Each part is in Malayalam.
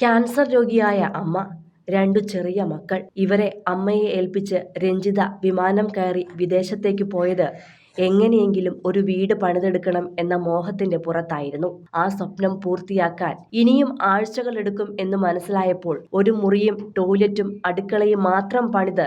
ക്യാൻസർ രോഗിയായ അമ്മ രണ്ടു ചെറിയ മക്കൾ. ഇവരെ അമ്മയെ ഏൽപ്പിച്ച് രഞ്ജിത വിമാനം കയറി വിദേശത്തേക്ക് പോയത് എങ്ങനെയെങ്കിലും ഒരു വീട് പണിതെടുക്കണം എന്ന മോഹത്തിന്റെ പുറത്തായിരുന്നു. ആ സ്വപ്നം പൂർത്തിയാക്കാൻ ഇനിയും ആഴ്ചകളെടുക്കും എന്ന് മനസ്സിലായപ്പോൾ ഒരു മുറിയും ടോയ്ലറ്റും അടുക്കളയും മാത്രം പണിത്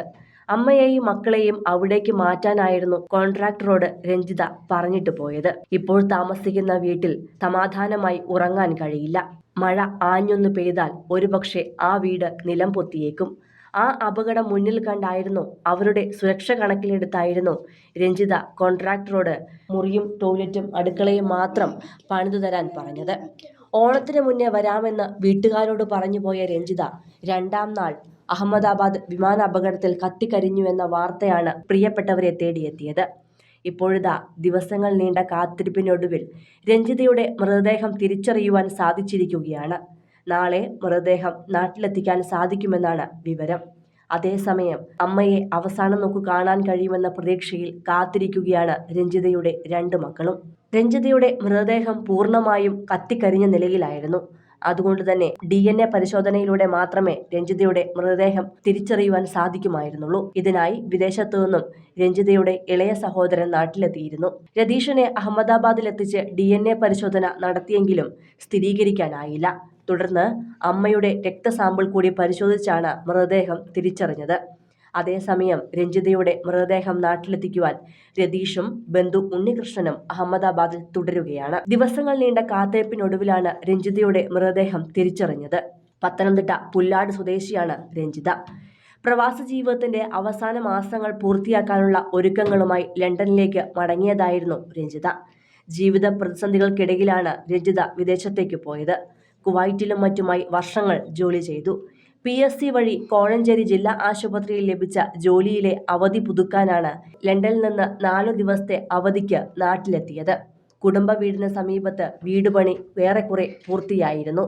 അമ്മയെയും മക്കളെയും അവിടേക്ക് മാറ്റാനായിരുന്നു കോൺട്രാക്ടറോട് രഞ്ജിത പറഞ്ഞിട്ട് പോയത്. ഇപ്പോൾ താമസിക്കുന്ന വീട്ടിൽ സമാധാനമായി ഉറങ്ങാൻ കഴിയില്ല. മഴ ആഞ്ഞൊന്ന് പെയ്താൽ ഒരുപക്ഷെ ആ വീട് നിലം പൊത്തിയേക്കും. ആ അപകടം മുന്നിൽ കണ്ടായിരുന്നു അവരുടെ സുരക്ഷ കണക്കിലെടുത്തായിരുന്നു രഞ്ജിത കോൺട്രാക്ടറോട് മുറിയും ടോയ്ലറ്റും അടുക്കളയും മാത്രം പണിതു തരാൻ പറഞ്ഞത്. ഓണത്തിന് മുന്നേ വരാമെന്ന് വീട്ടുകാരോട് പറഞ്ഞു പോയ രഞ്ജിത രണ്ടാം നാൾ അഹമ്മദാബാദ് വിമാന അപകടത്തിൽ കത്തിക്കരിഞ്ഞു എന്ന വാർത്തയാണ് പ്രിയപ്പെട്ടവരെ തേടിയെത്തിയത്. ഇപ്പോഴിതാ ദിവസങ്ങൾ നീണ്ട കാത്തിരിപ്പിനൊടുവിൽ രഞ്ജിതയുടെ മൃതദേഹം തിരിച്ചറിയുവാൻ സാധിച്ചിരിക്കുകയാണ്. നാളെ മൃതദേഹം നാട്ടിലെത്തിക്കാൻ സാധിക്കുമെന്നാണ് വിവരം. അതേസമയം അമ്മയെ അവസാനം നോക്കു കാണാൻ കഴിയുമെന്ന പ്രതീക്ഷയിൽ കാത്തിരിക്കുകയാണ് രഞ്ജിതയുടെ രണ്ട് മക്കളും. രഞ്ജിതയുടെ മൃതദേഹം പൂർണമായും കത്തിക്കരിഞ്ഞ നിലയിലായിരുന്നു. അതുകൊണ്ട് തന്നെ ഡി എൻ എ പരിശോധനയിലൂടെ മാത്രമേ രഞ്ജിതയുടെ മൃതദേഹം തിരിച്ചറിയുവാൻ സാധിക്കുമായിരുന്നുള്ളൂ. ഇതിനായി വിദേശത്തു നിന്നും രഞ്ജിതയുടെ ഇളയ സഹോദരൻ നാട്ടിലെത്തിയിരുന്നു. രതീഷിനെ അഹമ്മദാബാദിലെത്തിച്ച് ഡി എൻ എ പരിശോധന നടത്തിയെങ്കിലും സ്ഥിരീകരിക്കാനായില്ല. തുടർന്ന് അമ്മയുടെ രക്തസാമ്പിൾ കൂടി പരിശോധിച്ചാണ് മൃതദേഹം തിരിച്ചറിഞ്ഞത്. അതേസമയം രഞ്ജിതയുടെ മൃതദേഹം നാട്ടിലെത്തിക്കുവാൻ രതീഷും ബന്ധു ഉണ്ണികൃഷ്ണനും അഹമ്മദാബാദിൽ തുടരുകയാണ്. ദിവസങ്ങൾ നീണ്ട കാത്തേപ്പിനൊടുവിലാണ് രഞ്ജിതയുടെ മൃതദേഹം തിരിച്ചറിഞ്ഞത്. പത്തനംതിട്ട പുല്ലാട് സ്വദേശിയാണ് രഞ്ജിത. പ്രവാസ ജീവിതത്തിന്റെ അവസാന മാസങ്ങൾ പൂർത്തിയാക്കാനുള്ള ഒരുക്കങ്ങളുമായി ലണ്ടനിലേക്ക് മടങ്ങിയതായിരുന്നു രഞ്ജിത. ജീവിത പ്രതിസന്ധികൾക്കിടയിലാണ് രഞ്ജിത വിദേശത്തേക്ക് പോയത്. കുവൈറ്റിലും മറ്റുമായി വർഷങ്ങൾ ജോലി ചെയ്തു. പി. എസ്. സി. വഴി കോഴഞ്ചേരി ജില്ലാ ആശുപത്രിയിൽ ലഭിച്ച ജോലിയിലെ അവധി പുതുക്കാനാണ് ലണ്ടനിൽ നിന്ന് നാലു ദിവസത്തെ അവധിക്ക് നാട്ടിലെത്തിയത്. കുടുംബ വീടിന് സമീപത്ത് വീട് പണി ഏറെക്കുറെ പൂർത്തിയായിരുന്നു.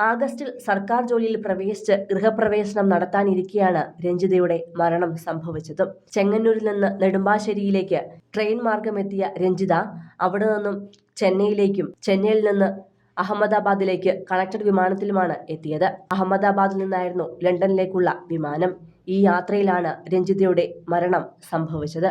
ആഗസ്റ്റിൽ സർക്കാർ ജോലിയിൽ പ്രവേശിച്ച് ഗൃഹപ്രവേശനം നടത്താനിരിക്കെയാണ് രഞ്ജിതയുടെ മരണം സംഭവിച്ചത്. ചെങ്ങന്നൂരിൽ നിന്ന് നെടുമ്പാശ്ശേരിയിലേക്ക് ട്രെയിൻ മാർഗമെത്തിയ രഞ്ജിത അവിടെ നിന്നും ചെന്നൈയിലേക്കും ചെന്നൈയിൽ നിന്ന് അഹമ്മദാബാദിലേക്ക് കണക്റ്റഡ് വിമാനത്തിലുമാണ് എത്തിയത്. അഹമ്മദാബാദിൽ നിന്നായിരുന്നു ലണ്ടനിലേക്കുള്ള വിമാനം. ഈ യാത്രയിലാണ് രഞ്ജിതയുടെ മരണം സംഭവിച്ചത്.